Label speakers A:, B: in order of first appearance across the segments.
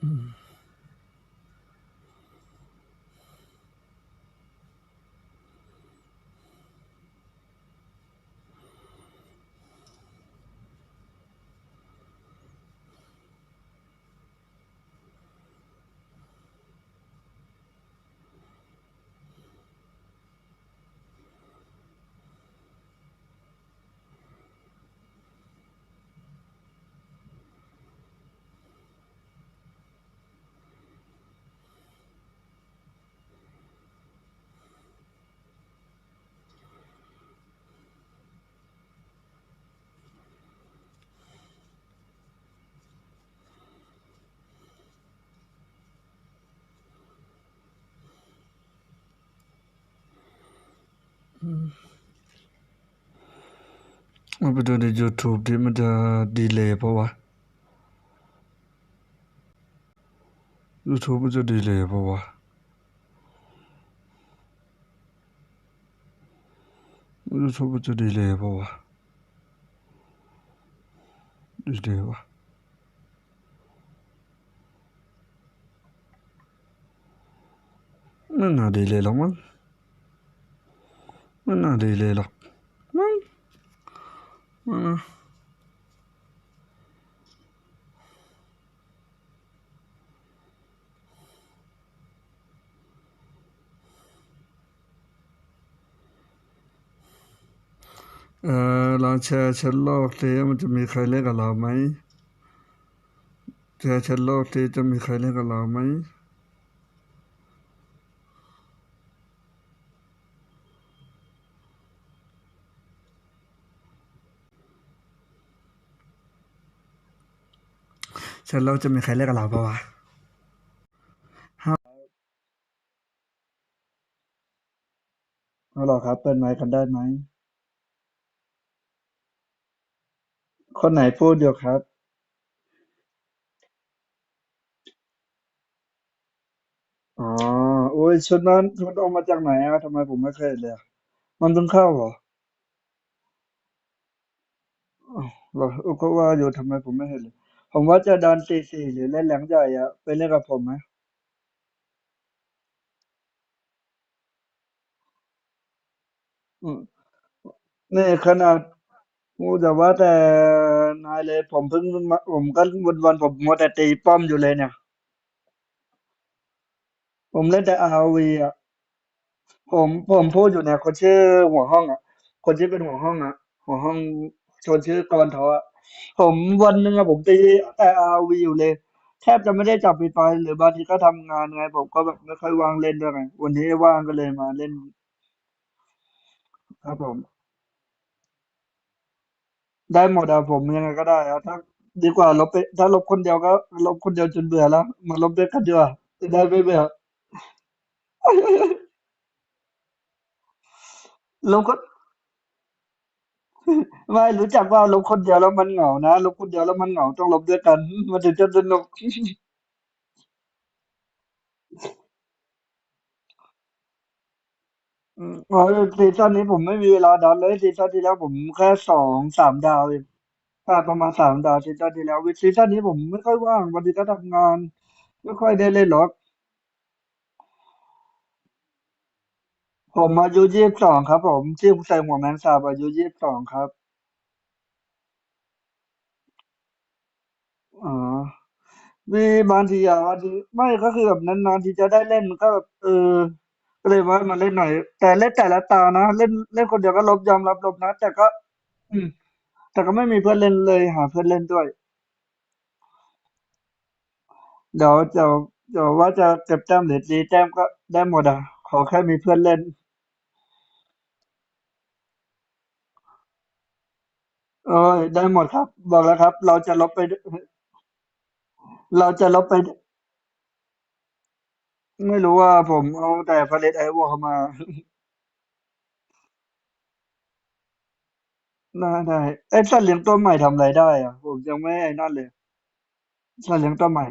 A: เอาไปดูใน YouTube ดิมันจะดีเลย์ปะวะ YouTube มันจะดีเลย์ปะวะ YouTube มันจะดีเลย์ปะวะ ดีเลย์วะ ไม่น่าดีเลยหรอกมั้ง ไม่น่าดีเลยหรอกมั้งมั้งเออลองแชร์แชทโลกสิมันจะมีใครเล่นกับเราไหมแชร์แชทโลกสิจะมีใครเล่นกับเราไหม ฉันเราจะมีใครเล่นกับเราปะวะฮัลโหลครับ เปิดไมค์กันได้ไหม คนไหนพูดอยู่ครับ อ๋อโอ้ยชุดนั้นชุดออกมาจากไหนอะทำไมผมไม่เคยเห็นเลยอะมันเพิ่งเข้าเหรออ้าวเหรอเออก็ว่าอยู่ทำไมผมไม่เห็นเลย ผมว่าจะดันตีสี่หรือเล่นแหลงใหญ่อะไปเล่นกับผมไหมอืมนี่ขนาดกูแต่ว่าแต่นายเลยผมเพิ่งมาผมก็วันวันผมมัวแต่ตีป้อมอยู่เลยเนี่ย ผมเล่นแต่ ROV อะผมผมพูดอยู่เนี่ยคนชื่อหัวห้องอะคนที่เป็นหัวห้องอะหัวห้องชนชื่อกรทอะ ผมวันหนึ่งอะผมตีแต่ ROV อยู่เลย แทบจะไม่ได้จับไปไปหรือบางทีก็ทำงานไง ผมก็แบบไม่ค่อยว่างเล่นด้วยไงวันนี้ว่างก็เลยมาเล่นครับผม ได้หมดอะผมยังไงก็ได้อะถ้าดีกว่าลบไปถ้าลบคนเดียวก็ลบคนเดียวจนเบื่อแล้วมาลบด้วยกันดีกว่าจะได้ไม่เบื่อลบคน ไม่รู้จักว่าลบคนเดียวแล้วมันเหงานะลบคนเดียวแล้วมันเหงาต้องลบด้วยกัน มันถึงจะสนุก อืมอ๋อซีซั่นนี้ผมไม่มีเวลาดันเลยซีซั่นที่แล้วผมแค่สองสามดาวเองแค่ประมาณสามดาวซีซั่นที่แล้วซีซั่นนี้ผมไม่ค่อยว่างวันนี้ก็ทำงาน ไม่ค่อยได้เล่นหรอก ผมอายุยี่สิบสองครับผม ชื่อใส่หัวแมงสาบอายุยี่สิบสองครับ อ๋อ มีบางทีอะบางทีไม่ก็คือแบบนานๆที่จะได้เล่นมันก็แบบเออก็เลยว่ามาเล่นหน่อย แต่เล่นแต่ละตานะ เล่นเล่นคนเดียวก็ลบยอมรับลบนะ แต่ก็ อืม แต่ก็ไม่มีเพื่อนเล่นเลยหาเพื่อนเล่นด้วย เดี๋ยวเดี๋ยวเดี๋ยวว่าจะเก็บแต้มหรือตีแต้มก็ได้หมดอะ ขอแค่มีเพื่อนเล่น เอ้ยได้หมดครับ บอกแล้วครับ เราจะลบไป เราจะลบไป ไม่รู้ว่าผมเอาแต่พาเลตไอวอลเข้ามา ได้ได้ไอ้สัตว์เลี้ยงตัวใหม่ทำอะไรได้อะผมยังไม่ไอ้นั่นเลย สัตว์เลี้ยงตัวใหม่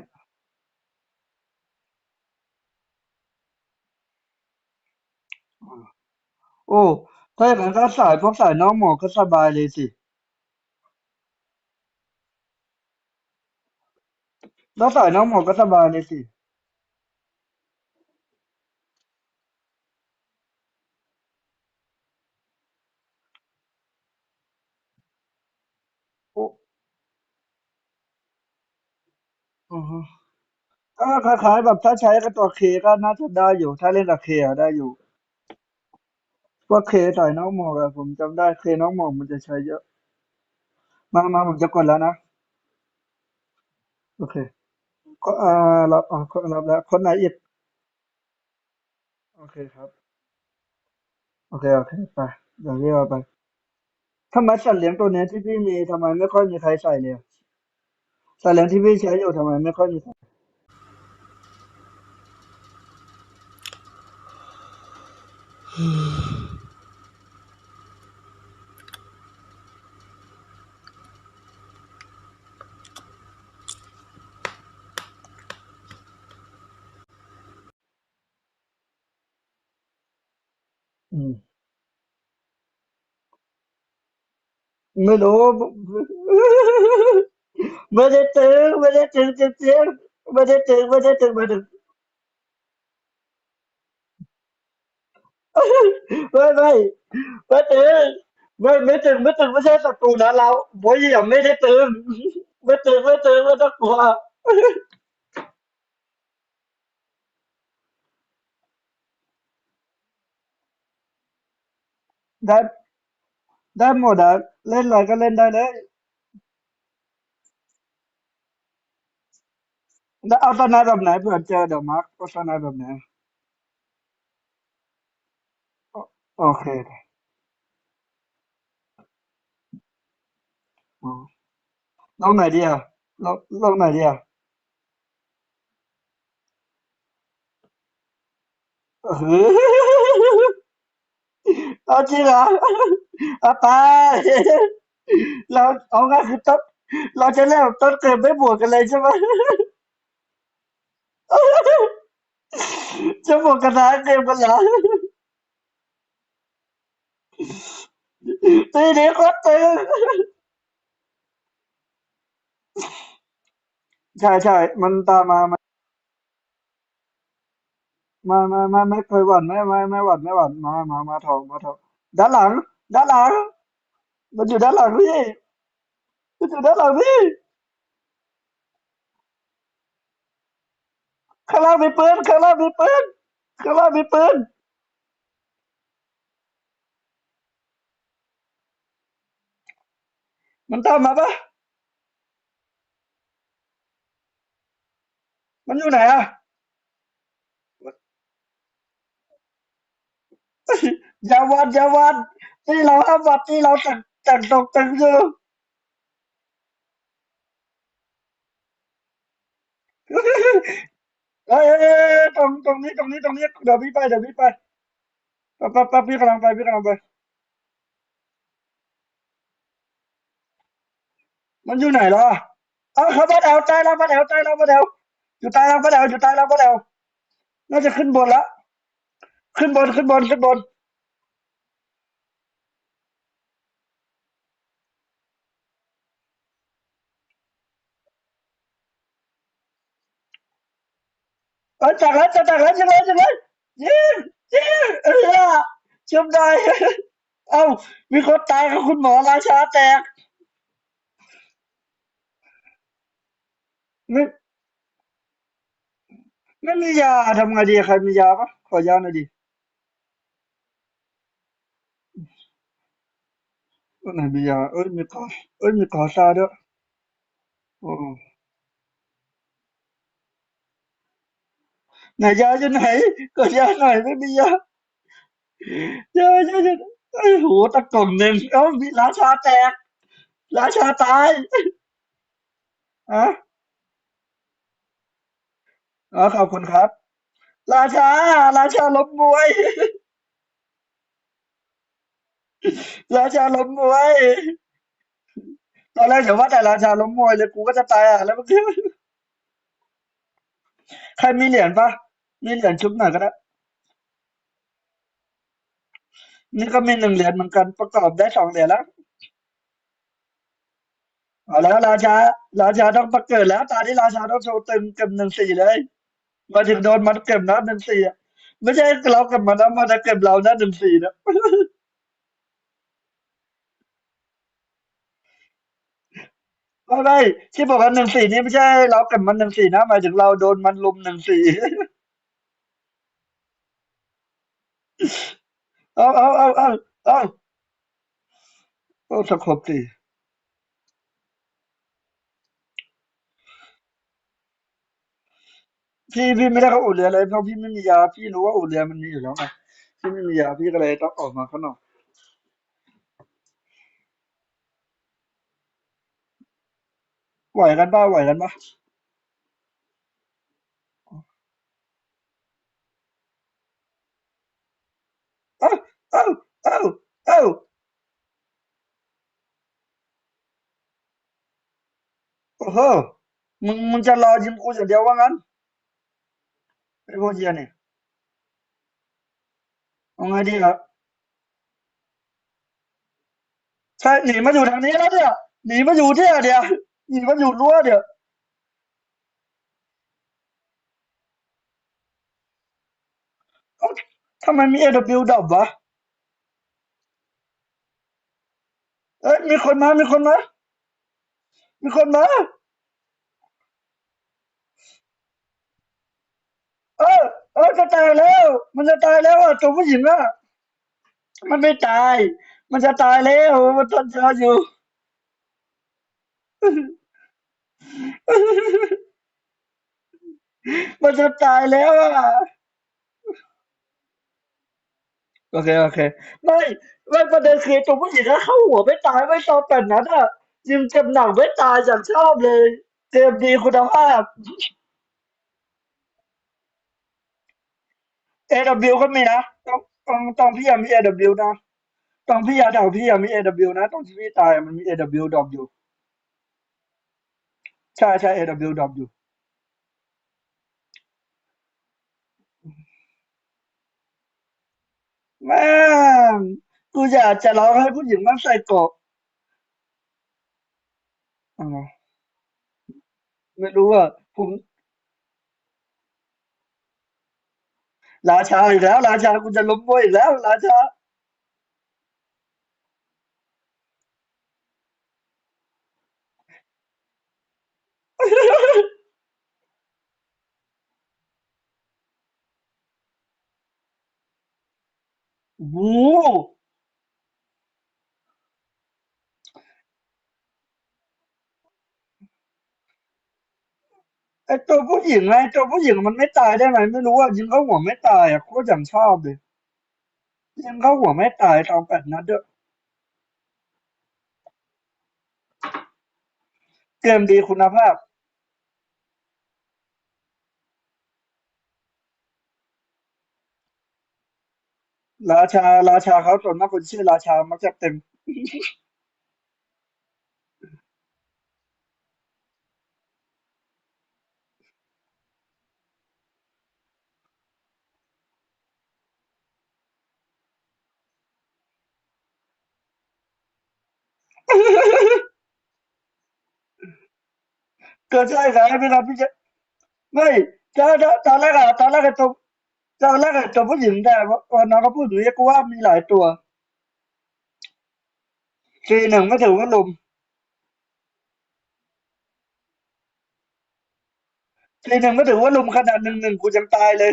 A: โอ้ ถ้าอย่างนั้นก็สายพวกสายน้องหมอก็สบายเลยสิ แล้วต่อยน้องหมอก็สบายเลยสิ โอ้อือฮึก็คล้ายๆแบบถ้าใช้กับตัวเคก็น่าจะได้อยู่ ถ้าเล่นกับเคอะได้อยู่ว่าเคต่อยน้องหมอกอะผมจำได้เคน้องหมอกมันจะใช้เยอะ มามาผมจะกดแล้วนะ โอเค อ่ารับอ่าคนรับแล้วคนไหนอีกโอเคครับ โอเคโอเคไปเดี๋ยวเรียกเอาไปทำไมสัตว์เลี้ยงตัวเนี้ยที่พี่มีทำไมไม่ค่อยมีใครใส่เลยสัตว์เลี้ยงที่พี่ใช้อยู่ทำไมไม่ค่อยมีใคร อืม ไม่รู้ ไม่ได้ตึงไม่ได้ตึงจริงๆไม่ได้ตึงไม่ได้ตึงไม่ถึงไม่ไม่ไม่ตึงไม่ไม่ตึงไม่ตึงไม่ใช่ศัตรูนะเราโบยยังไม่ได้ตึงไม่ตึงไม่ตึงไม่ต้องกลัว ได้ได้หมดอะเล่นอะไรก็เล่นได้เลยแล้วเอาตอนไหนแบบไหนเผื่อเจอเดี๋ยวมาร์คเอาตอนไหนแบบไหนโอเคอ๋อลองไหนดีอะลองลองไหนดีอะเออ เอาจริงเหรอเอาไป เราเอางั้นคือต้นเราจะเล่นแบบต้นเกิดไม่บวกกันเลยใช่ไหมจะบวกกันนะเกมกันเหรอตีนี้ก็ตึงใช่ใช่มันตามมา มามามามาไม่เคยหวั่นไม่ไม่ไม่หวั่นไม่หวั่นมามามาทองมาทองด้านหลัง ด้านหลัง มันอยู่ด้านหลังพี่มันอยู่ด้านหลังพี่ข้างล่างมีปืนข้างล่างมีปืนข้างล่างมีปืนมันตามมาปะมันอยู่ไหนอะ อย่าหวั่นอย่าหวั่นที่เราห้ามหวั่นที่เราแต่งแต่งตกแต่งอยู่เอ้ยเอ้ยเอ้ยเอ้ยตรงตรงนี้ตรงนี้ตรงนี้เดี๋ยวพี่ไปเดี๋ยวพี่ไปแป๊บแป๊บแป๊บพี่กำลังไปพี่กำลังไป มันอยู่ไหนล่ะเอ้าเขาบ้านแอลใต้แล้วบ้าแอลใต้แล้วบ้าแอลอยู่ใต้แล้วบ้าแอลอยู่ใต้แล้วบ้าแอลน่าจะขึ้นบนแล้ว ขึ้นบนขึ้นบนขึ้นบนเอ้ยจากแล้วจะจากแล้วจะเลยจาะเลยยิงยิงเออชุบได้เอ้ามีคนตายกับคุณหมอราชาแตกไม่ไม่มียาทำไงดีใครมียาปะขอยาหน่อยดิ ไหนมียาเอ้ยมีกอเอ้ยมีกอซาด้วยโอ้ไหนยาอยู่ไหนกดยาหน่อยไม่มียายายายาไอ้ยโหตะกล่องหนึ่งเอ้ามีราชาแตก ราชาตายอะอ๋อขอบคุณครับ ราชา ราชาล้มมวย ราชาล้มมวยตอนแรกเดี๋ยวว่าแต่ราชาล้มมวยเลยกูก็จะตายอะแล้วเมื่อกี้ใครมีเหรียญปะมีเหรียญชุบหน่อยก็ได้ นี่ก็มีหนึ่งเหรียญเหมือนกันประกอบได้สองเหรียญแล้วเอาแล้วราชา ราชาต้องประเกิดแล้ว ตาที่ราชาต้องโชว์ตึงเก็บหนึ่งสี่เลย มาถึงโดนมันเก็บนะหนึ่งสี่อะไม่ใช่เราเก็บมันนะมันจะเก็บเรานะหนึ่งสี่นะ ไม่ไม่ที่บอกว่าหนึ่งสี่นี่ไม่ใช่เราเก็บมันหนึ่งสี่นะหมายถึงเราโดนมันลุมหนึ่งสี่เอาเอาเอาเอาเอาเอาสกบสิพี่พี่ไม่ได้เขาอู่เรือเลยเพราะพี่ไม่มียาพี่รู้ว่าอู่เรือมันมีอยู่แล้วไงพี่ไม่มียาพี่ก็เลยต้องออกมาข้างนอก ไหวกันป่ะไหวกันป่ะเอ้าเอ้าเอ้าเอ้าโอ้โหมึงมึงจะรอยิงกูอย่างเดียวว่างั้นไอ้พวกเหี้ยนี่เอาไงดีครับใช่หนีมาอยู่ทางนี้แล้วเนี่ยหนีมาอยู่เนี่ยเดี๋ยว หนีมาอยู่รั้วเดี๋ยวเอ้าทำไมมี AW ดับวะ เอ้ยมีคนมา มีคนมา มีคนมา เออ เออจะตายแล้ว มันจะตายแล้วอะตัวผู้หญิงอะ มันไม่ตาย มันจะตายแล้ว มันทนเช้าอยู่ มันจะตายแล้วอะ โอเค โอเค ไม่ไม่ประเด็นคือตัวผู้หญิงก็เข้าหัวไม่ตายไม่ตอนแต่นั้นอะยิงเจ็บหนักไม่ตายอย่างชอบเลยเกมดีคุณภาพ AW ก็มีนะต้องต้องต้องพี่อะมี AW นะต้องพี่อะแถวพี่อะมี AW นะตรงที่พี่ตายมันมี AW ดอปอยู่ ใช่ใช่ AW ดรอปอยู่ แม่งกูอยากจะร้องให้ผู้หญิงมันใส่เกราะอ๋อไม่รู้อะผมราชาอีกแล้ว ราชากูจะล้มมวยอีกแล้ว ราชา โอ้โหไอตัวผู้หญิงไงตัวผู้หญิงมันไม่ตายได้ไหมไม่รู้อะยิงเข้าหัวไม่ตายอะโคตรอย่างชอบเลยยิงเข้าหัวไม่ตายตอนแปดนัดเด้อเกมดีคุณภาพ ราชา ราชาเขาส่วนมากคนชื่อราชามักจะเต็ม ก็ใช่ไงเวลาพี่จะไม่ตอนตอนแรกอะตอนแรกอะตัวต อนแรกตัวผู้หญิงแต่วันน้องเขาพูดอยู่เนี่ยกูว่ามีหลายตัวทีหนึ่งไม่ถือว่าลุมทีหนึ่งไม่ถือว่าลุมขนาดหนึ่งหนึ่งกูยังตายเลย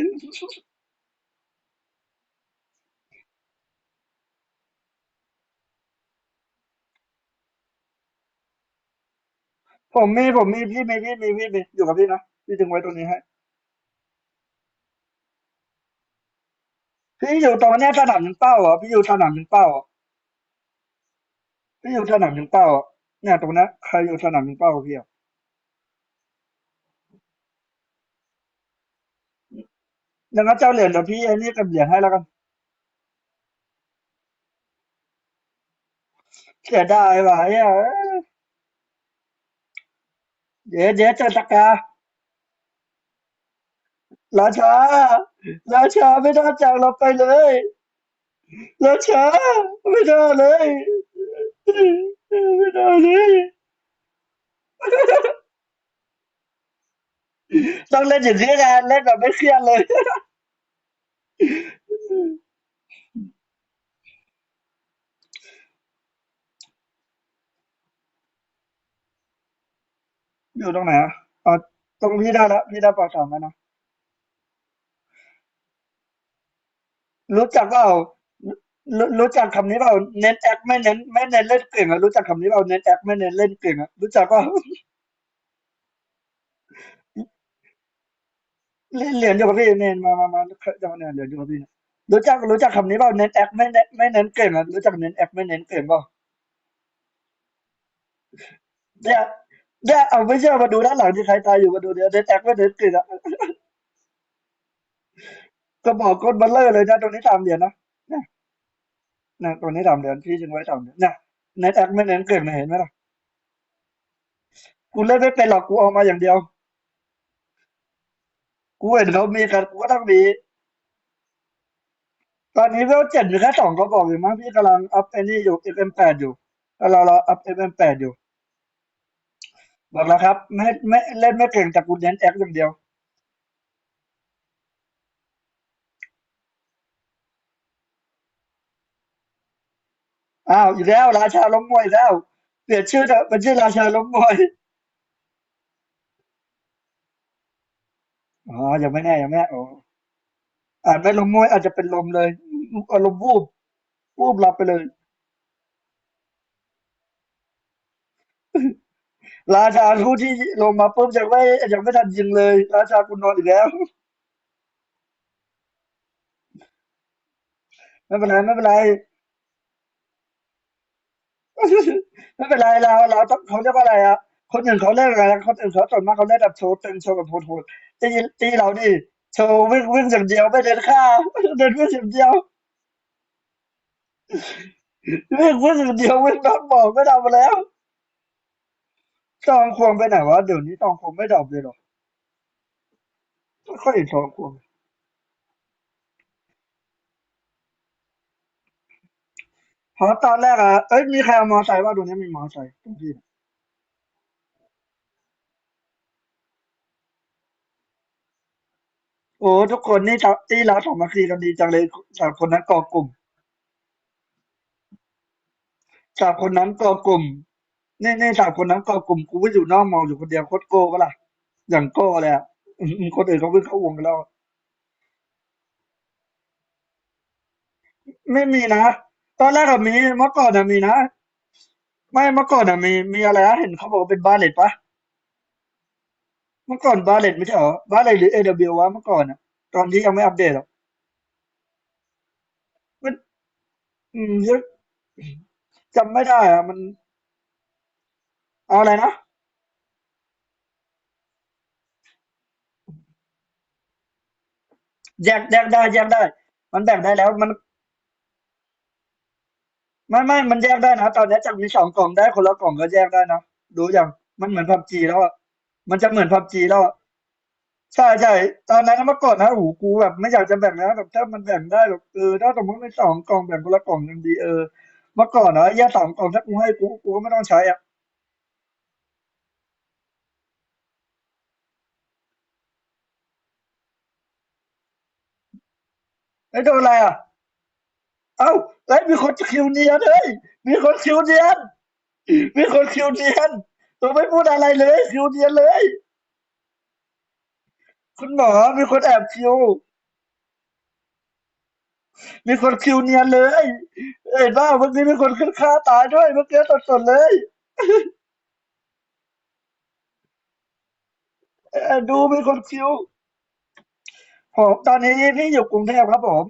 A: ผมมีผมมีพี่มีพี่มีพี่มีอยู่กับพี่นะพี่ดึงไว้ตรงนี้ให้ พี่อยู่ตรงเนี้ยสนามยิงเป้าเหรอพี่อยู่สนามยิงเป้าเหรอพี่อยู่สนามยิงเป้าเหรอเนี่ยตรงนั้นใครอยู่สนามยิงเป้าพี่อะดังนั้นเจ้าเหรียญเดี๋ยวพี่ไอ้นี่กับเหรียญให้แล้วกันเสียดายว่ะเหี้ยเดี๋ยวเดี๋ยวเจอตะการาชา ราชาไม่น่าจากเราไปเลยราชาไม่น่าเลย ไม่น่าเลยต้องเล่นอย่างนี้ไงเล่นแบบไม่เครียดเลย อยู่ตรงไหนอะอ๋อตรงพี่ได้แล้วพี่ได้ปอสองแล้วนะ รู้จักเปล่ารู้จักคำนี้เปล่าเน้นแอคไม่เน้นไม่เน้นเล่นเก่งอะรู้จักคำนี้เปล่าเน้นแอคไม่เน้นเล่นเก่งอะรู้จักเปล่าเล่นเหรียญอยู่กับพี่เน้นมามามาจะมาเนี่ยเหรียญอยู่กับพี่เนี่ยรู้จักรู้จักคำนี้เปล่าเน้นแอคไม่เน้นไม่เน้นเก่งอะรู้จักเน้นแอคไม่เน้นเก่งเปล่าเนี่ยเนี่ยเอาไม่เชื่อมาดูด้านหลังที่ใครตายอยู่มาดูเดี๋ยวเน้นแอคไม่เน้นเก่งอะ ก็บอกก้นบัลเลอร์เลยนะ ตรงนี้ตามเหรียญนะเนี่ยนะตรงนี้ตามเหรียญพี่จึงไว้ตามเหรียญเนี่ยเน้นแอคไม่เน้นเก่งนะเห็นไหมล่ะกูเล่นไม่เป็นหรอกกูเอามาอย่างเดียว กูเห็นเขามีกันกูก็ต้องมีตอนนี้เวลเจ็ดอยู่แค่สองเขาบอกอยู่มั้งพี่กำลังอัพไอ้นี่อยู่ FM8 อยู่แล้วเราเราอัพ FM8 อยู่บอกแล้วครับ ไม่ไม่เล่นไม่เก่งแต่กูเน้นแอคอย่างเดียว อ้าวอีกแล้วราชาล้มมวยแล้ว เปลี่ยนชื่อเถอะเป็นชื่อราชาล้มมวยอ๋อยังไม่แน่ยังไม่แน่โอ้อาจไม่ล้มมวยอาจจะเป็นลมเลยอารมณ์วูบวูบหลับไปเลย ราชาผู้ที่ลงมาปุ๊บยังไม่ยังไม่ทันยิงเลย ราชาคุณนอนอีกแล้วไม่เป็นไรไม่เป็นไร ไม่เป็นไรเราเราต้องเขาเรียกว่าอะไรอะคนอื่นเขาเล่นอะไรคนอื่นเขาส่วนมากเขาเล่นแบบโชว์ตึงโชว์แบบโหดๆตีตีเรานี่โชว์วิ่งวิ่งอย่างเดียวไม่เดินข้ามเดินวิ่งอย่างเดียววิ่งวิ่งอย่างเดียววิ่งนอกบอกไม่ทำมาแล้วตองควงไปไหนวะเดี๋ยวนี้ตองควงไม่ดรอปเลยหรอไม่ค่อยเห็นตองควง พราะตอนแรกอะเอ้ยมีใครเอามอไซค์ว่าดูนี้มีมอไซค์ตรงที่โอ้ทุกคนนี่ตีเราสามัคคีกันดีจังเลยจากคนนั้นก่อกลุ่ม จากคนนั้นก่อกลุ่มนี่นี่สามคนนั้นก็กลุ่มกูก็อยู่นอกมองอยู่คนเดียวโคตรโก้ปะล่ะอย่างโก้เลยอะอืมคนอื่นเขาเพิ่งเข้าวงกันแล้ว ไม่มีนะ ตอนแรกอะมีเมื่อก่อนอะมีนะ ไม่เมื่อก่อนอะมีมีอะไรนะเห็นเขาบอกว่าเป็นบาเลตปะเมื่อก่อนบาเลตไม่ใช่เหรอบาเลตหรือ AW วะเมื่อก่อนอะตอนที่ยังไม่อัปเดตหรอกมันอืมเยอะจำไม่ได้อะมัน เอาอะไรนะแยกแยกได้แยกได้ มันแบ่งได้แล้วมัน ไม่ไม่มันแยกได้นะตอนนี้จากมีสองกล่องได้คนละกล่องก็แยกได้นะดูอย่างมันเหมือนพับจีแล้วอะมันจะเหมือนพับจีแล้วอะใช่ใช่ตอนนั้นเมื่อก่อนนะโอ้โหกูแบบไม่อยากจะแบ่งนะแบบถ้ามันแบ่งได้แบบเออถ้าสมมติม่สองกล่องแบ่งคนละกล่องยังดีเออเมื่อก่อนนะแยกสองกล่องถ้ากูให้กูกูก็ไม่ต้องใช้อะไอ้โดนอะไรอะ เอ้าไอ้ยมีคนคิวเนียนเฮ้ยมีคนคิวเนียนมีคนคิวเนียนตัวไม่พูดอะไรเลยคิวเนียนเลย คุณหมอมีคนแอบคิว มีคนคิวเนียนเลยเห็นป่ะเมื่อกี้มีคนขึ้นค่าตายด้วยเมื่อกี้สดๆเลยดูมีคนคิวผมตอนนี้พี่อยู่กรุงเทพครับผม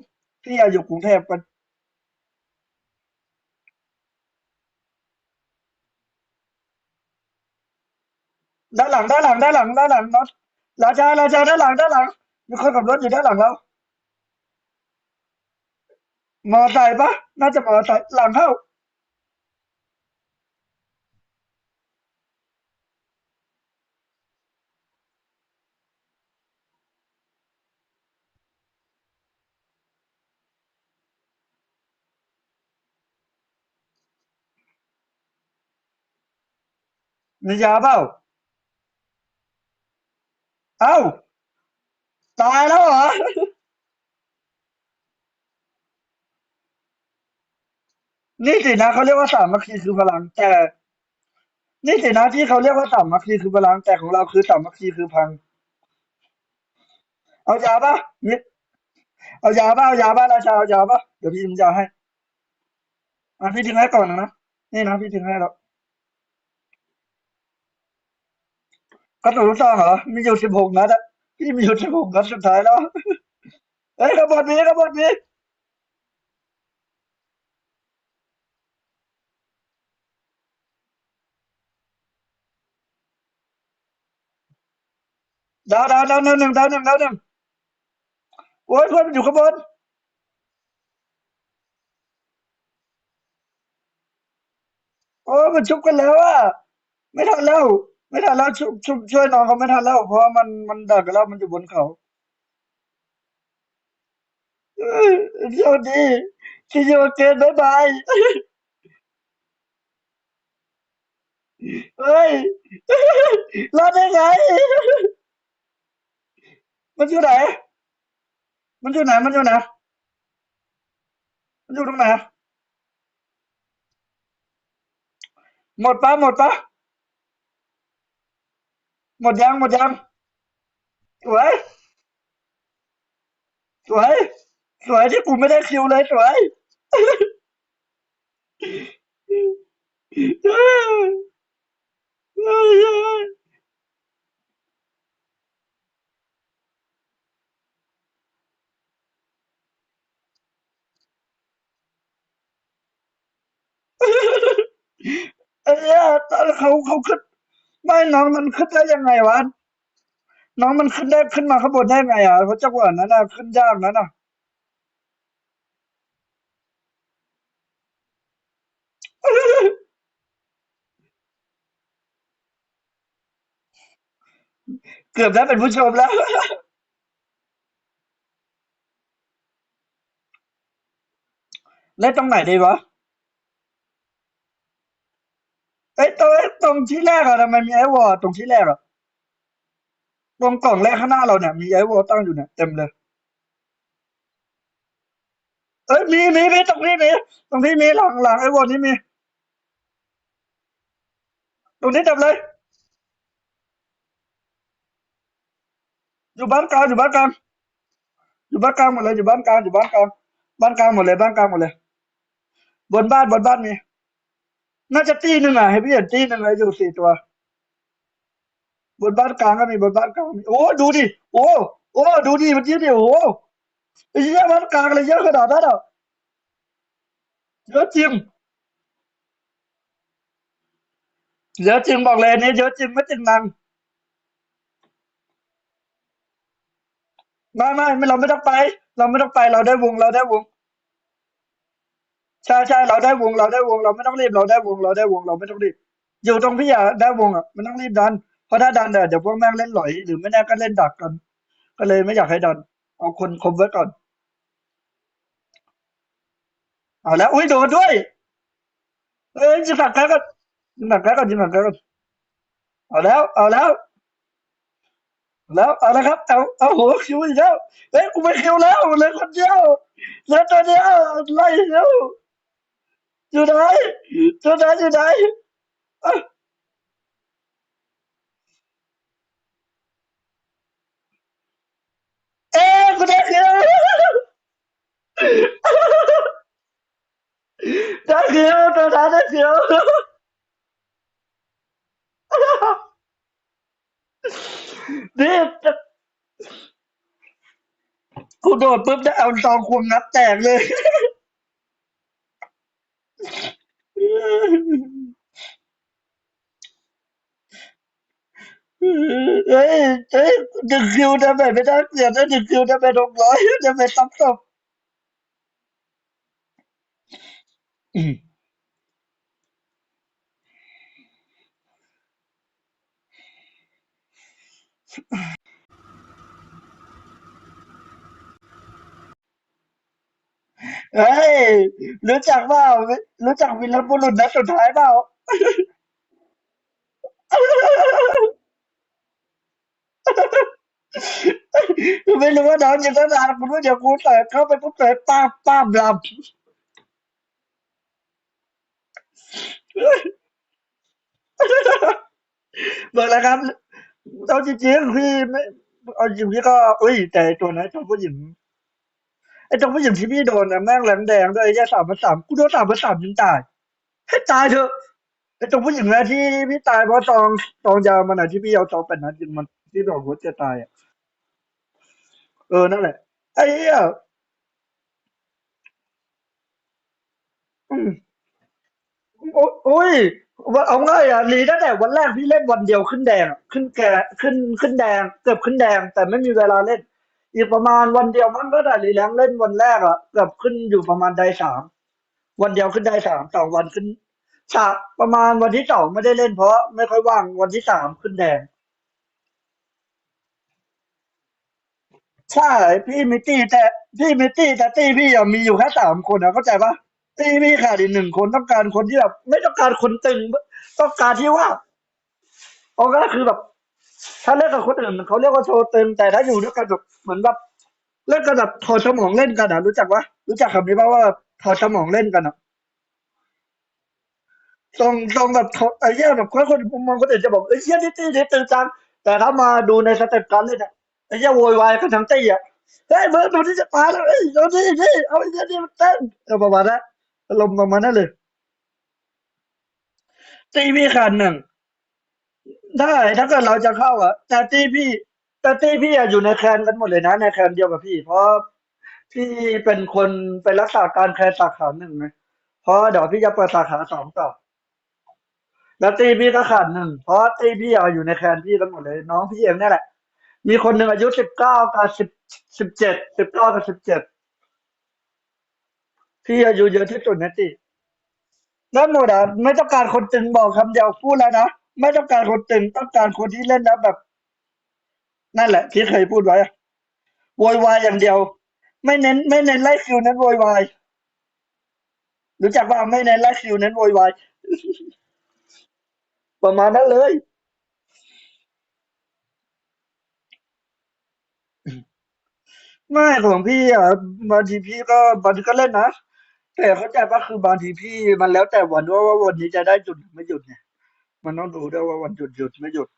A: พี่อยากอยู่กรุงเทพกัน ด้านหลังด้านหลังด้านหลังด้านหลังน็อตราชาราชาด้านหลังด้านหลังมีคนขับรถอยู่ด้านหลังเรามอไซค์ปะน่าจะมอไซค์หลังเข้ามียาเปล่า เอ้า ตายแล้วเหรอ นี่สินะเขาเรียกว่าสามัคคีคือพลัง แต่ นี่สินะที่เขาเรียกว่าสามัคคีคือพลังแต่ของเราคือสามัคคีคือพัง เอายาป่ะนี่เอายาป่ะเอายาป่ะราชาเอายาป่ะเดี๋ยวพี่ทิ้งยาให้อะพี่ทิ้งให้ก่อนนะนี่นะพี่ทิ้งให้แล้ว กระสุนลูกซองเหรอ มีอยู่สิบหกนัดอะพี่มีอยู่สิบหกนัดสุดท้ายแล้ว เฮ้ยกระบอกนี้กระบอกนี้ดาวดาวดาวหนึ่งหนึ่งดาวหนึ่งดาวหนึ่งโอ้ยเพื่อนมันอยู่ข้างบนโอ้ยมันชุบกันแล้วอะไม่ทันแล้ว ไม่ทันแล้วชุบชุบช่วยน้องเขาไม่ทันแล้ว เพราะว่ามันมันดักแล้วมันอยู่บนเขาเออสวัสดีซีโอเกนบายบายเฮ้ยรอดได้ไง มันอยู่ไหน มันอยู่ไหน มันอยู่ไหน มันอยู่ตรงไหน หมดปะหมดปะ หมดยังหมดยังสวย สวย สวยที่กูไม่ได้คิวเลยสวยไอ้เนี่ยตอนเขาเขาขึ้น ไม่น้องมันขึ้นได้ยังไงวะ น้องมันขึ้นได้ขึ้นมาข้างบนได้ไงอะเพราะจังหวะนั้นน่ะขึ้นยากนั้นน่ะเกือบได้เป็นผู้ชมแล้ว เล่นตรงไหนดีวะ เอ้ยตรง ตรงที่แรกอะทำไมมีไอวอลตรงที่แรกอะตรงกล่องแรกข้างหน้าเราเนี่ยมีไอวอลตั้งอยู่เนี่ยเต็มเลย เอ้ยมีมีมีตรงนี้มีตรงนี้มีหลังหลังไอวอลนี้มี ตรงนี้เต็มเลยอยู่บ้านกลางอยู่บ้านกลางอยู่บ้านกลางหมดเลยอยู่บ้านกลางอยู่บ้านกลางบ้านกลางหมดเลยบ้านกลางหมดเลย บนบ้านบนบ้านมี น่าจะตีหนึ่งอะให้พี่เห็นตีหนึ่งเลยอยู่สี่ตัว บนบ้านกลางก็มีบนบ้านกลางมีโอ้ดูดิโอ้โอ้ดูดิมันเยอะดิโอ้ไอ้เหี้ยบ้านกลางอะไรเยอะขนาดนั้นอะเยอะจริงเยอะจริงบอกเลยนี่เยอะจริงไม่จริงนังไม่ไม่ไม่เราไม่ต้องไป เราไม่ต้องไปเราได้วงเราได้วง ใช่ใช่เราได้วงเราได้วง เราไม่ต้องรีบเราได้วง เราได้วงเราไม่ต้องรีบ อยู่ตรงพี่อะได้วงอะมันต้องรีบดัน เพราะถ้าดันเดี๋ยวเดี๋ยวพวกแม่งเล่นหลอย หรือไม่แน่ก็เล่นดักกัน ก็เลยไม่อยากให้ดัน เอาคนคมไว้ก่อน เอาแล้วอุ้ยโดนด้วย เอ้ยจิงหนักแค่กันจิงหนักแค่กันจิงหนักแค่กันเอาแล้ว เอาแล้วแล้วเอาละครับเอาเอาหัวคิวอีกแล้วเอ้ยกูไม่คิวแล้วเลยคนเดียวเหลือตัวเดียวไล่แล้ว อยู่ไหนตัวไหนอยู่ไหนเอ้ยเอ้ยกูได้คิวได้คิวตัวไหนได้คิวนี่กูโดดปุ๊บได้เอาตองควงนับแตกเลย เอ้ยเอ้ยหนึ่งคิวทำไมไม่ได้เปลี่ยนได้หนึ่งคิวทำไมหกร้อยทำไมตับตบอืม เฮ้ย รู้จักเปล่ารู้จักวีรบุรุษนัดสุดท้ายเปล่า ไม่รู้ว่าน้องอยู่ตั้งนานกูรู้เดี๋ยวกูเปิดเข้าไปปุ๊บเปิดป้าบป้าบลำบอกแล้วครับเอาจริงๆพี่ไม่เอาจริงพี่ก็อุ้ยแต่ตัวนั้นตัวผู้หญิง ไอ้ตัวผู้หญิงที่พี่โดนนะแม่งแหลมแดงด้วยไอ้แค่สามพันสามกูโดนสามพันสามจนตายให้ตายเถอะไอ้ตัวผู้หญิงนะที่พี่ตายเพราะตองตองยาวมันอะที่พี่เอาตองเป็นนัดยิงมันที่บอกว่าจะตายอะเออนั่นแหละไอ้เหี้ยโอ้ยว่าเอาง่ายอะลีตั้งแต่วันแรกพี่เล่นวันเดียวขึ้นแดง ขึ้นแก่ขึ้นขึ้นแดง เกือบขึ้นแดง แต่ไม่มีเวลาเล่น อีกประมาณวันเดียวมันก็ได้รีแลงเล่นวันแรกอะเกือบขึ้นอยู่ประมาณได้สามวันเดียวขึ้นได้สามสองวันขึ้นฉากประมาณวันที่สองไม่ได้เล่นเพราะไม่ค่อยว่างวันที่สามขึ้นแดง ใช่พี่มิตี้แต่พี่มิตี้แต่ตี้พี่อะมีอยู่แค่สามคนนะเข้าใจปะตี้พี่ขาดอีกหนึ่งคนต้องการคนที่แบบไม่ต้องการคนตึงต้องการที่ว่าเอาก็คือแบบ ถ้าเล่นกับคนอื่นเขาเรียกว่าโชว์เตึงแต่ถ้าอยู่ด้วยกันแบบเหมือนแบบเล่นกันแบบถอดสมองเล่นกันอะรู้จักปะรู้จักคำนี้ปะว่าถอดสมองเล่นกันอะตรงตรงแบบไอ้เหี้ยแบบคนคนมองคนอื่นจะบอกไอ้เหี้ยนี่ตีนี่ตื่นจังแต่ถ้ามาดูในสเต็ปการเล่นอะไอ้เหี้ยโวยวายกันทั้งตีอะเฮ้ยเบิร์ดโดนที่จะตายแล้วเฮ้ยโดนที่นี่เอาไอ้เหี้ยนี่มันเต้นเออประมาณนั้นอารมประมาณนั้นเลยตีพี่ขาดหนึ่ง ได้ถ้าเกิดเราจะเข้าอะแต่ตีพี่แต่ตีพี่อะอยู่ในแคนกันหมดเลยนะ ในแคนเดียวกับพี่ เพราะพี่เป็นคนเป็นรักษาการแคนสาขาหนึ่งไงเพราะเดี๋ยวพี่จะเปิดสาขาสองต่อ แล้วตีพี่ก็ขาดหนึ่งเพราะตีพี่อะอยู่ในแคนพี่ทั้งหมดเลย น้องพี่เองนี่แหละ มีคนหนึ่งอายุสิบเก้ากับสิบสิบเจ็ดสิบเก้ากับสิบเจ็ดพี่อายุเยอะที่สุดนะตีนั่นหมดอะไม่ต้องการคนตึงบอกคำเดียวพูดแล้วนะ ไม่ต้องการคนตึงต้องการคนที่เล่นแล้วแบบ นั่นแหละ ที่เคยพูดไว้โวยวายอย่างเดียว ไม่เน้น ไม่เน้นไล่คิวเน้นโวยวายรู้จักว่าไม่เน้นไล่คิวเน้นโวยวายประมาณนั้นเลยไม่ของพี่อะบางทีพี่ก็บางทีก็เล่นนะแต่เข้าใจป่ะคือบางทีพี่มันแล้วแต่วันว่าว่าวันนี้จะได้หยุดหรือไม่หยุดไง มันต้องดูด้วยว่าวันหยุดหยุดไม่หยุด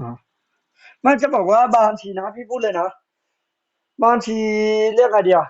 A: อ๋อมันจะบอกว่าบางทีนะพี่พูดเลยนะ บางทีเรียกอะไรเดียว